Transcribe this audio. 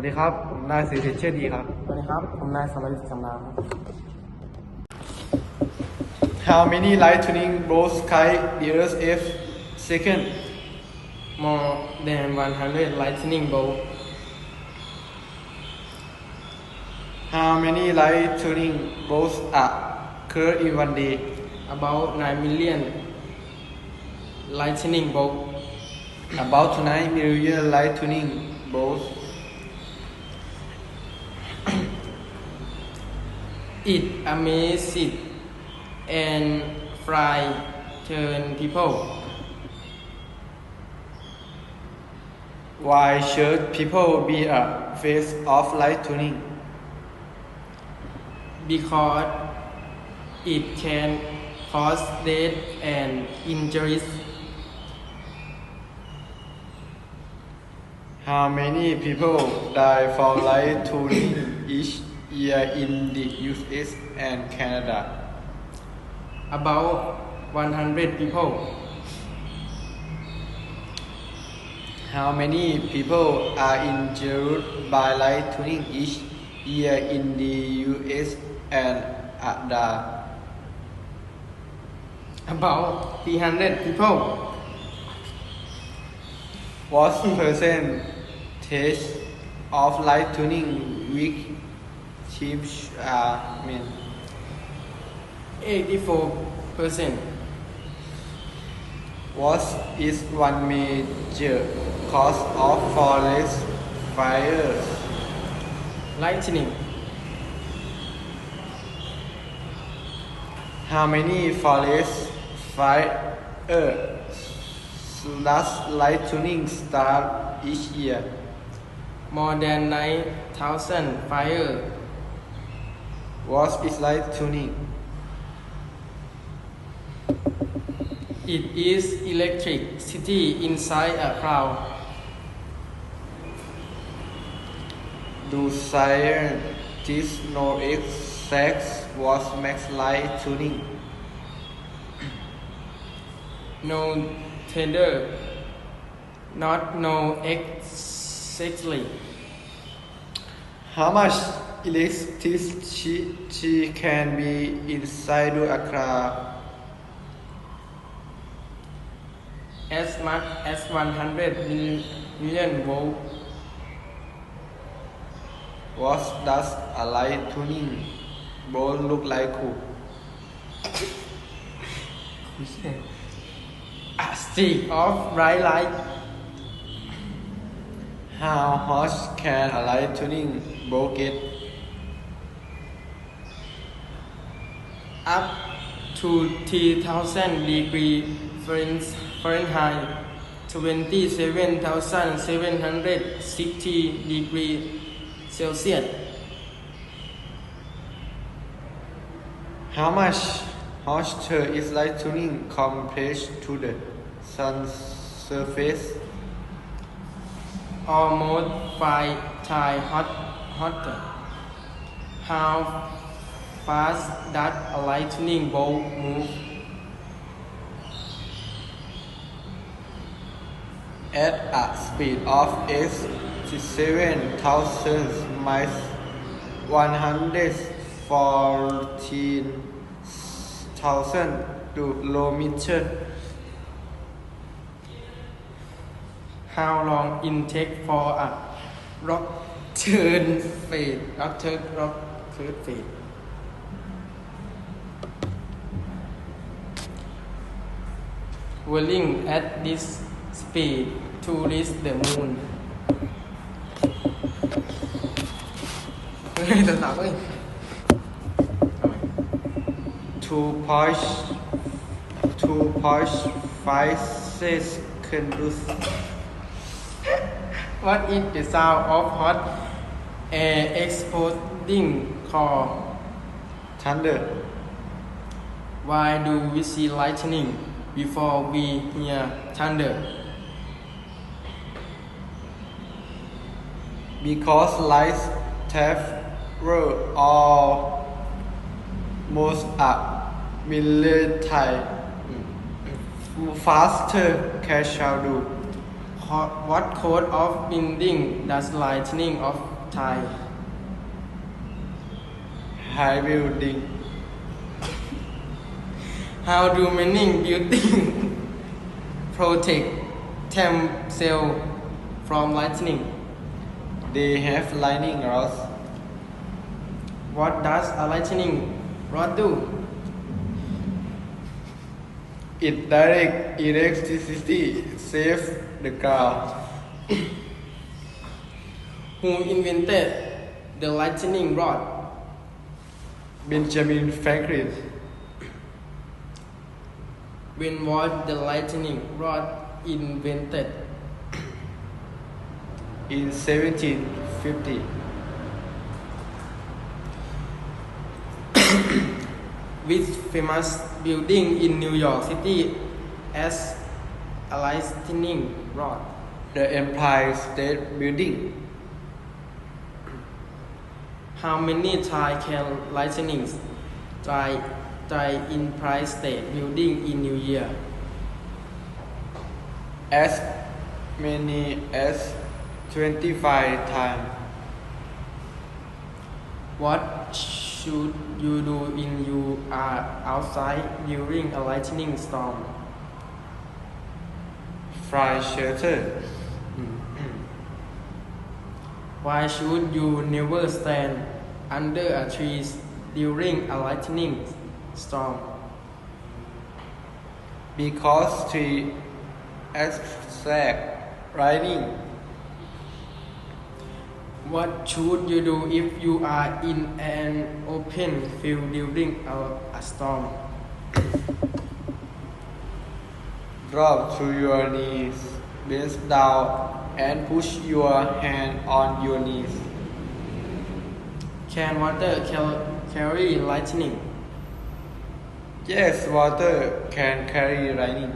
วัสดีครับ สวัสดีครับ How many lightning bolts sky years if second? More than 100 lightning bolt. How many lightning bolts occur in one day? About 9 million lightning bolt. About 9 million lightning bolts. It amazes and turn people. Why should people be a face of light tuning because it can cause death and injuries. How many people die from light tuning each year in the US and Canada. About 100 people. How many people are injured by light tuning each year in the US and Canada? about 300 people. What percentage of light tuning victims are uh, men? 84 percent What is one major cause of forest fires? lightning How many forest fires does lightning start each year? more than 9,000 fire What is light tuning? It is electricity inside a cloud. Do scientists know exact what makes light tuning? No tender, not know exactly. How much electricity can be inside a car? As much as 100 mil- million volt. What does a light tuning look like? A ah, stick of bright light How hot can a light tuning get? Up to 3000 degree Fahrenheit, 27,760 degree Celsius. How much hotter is light tuning compared to the sun's surface? almost five times hot, hotter. How fast that a lightning bolt move? At a speed of 87,000 miles, 114,000 kilometers. How long it take for a rock turn fade? Rock turn rock turn fade. whirling at this speed to reach the moon. Two push, to push five six what is the sound of hot air exploding called? Thunder. Why do we see lightning? Before we hear thunder? Because lights light travel almost a million times faster can shadow. Co- What code of binding does lightning of Thai high building How do many building protect themselves from lightning? they have lightning rods What does a lightning rod do? it direct electricity save the ground Who invented the lightning rod? Benjamin Franklin When was the lightning rod invented? in 1750 Which famous building in New York City as a lightning rod? the Empire State Building How many times can lightning strike strike Empire State Building in New Year? as many as 25 times What should you do when you are outside during a lightning storm? fly shelter hmm. Why should you never stand under a tree during a lightning storm? because tree extract lightning What should you do if you are in an open field during a, a storm? drop to your knees bend down and push your hand on your knees Can water carry lightning? Yes, water can carry rain.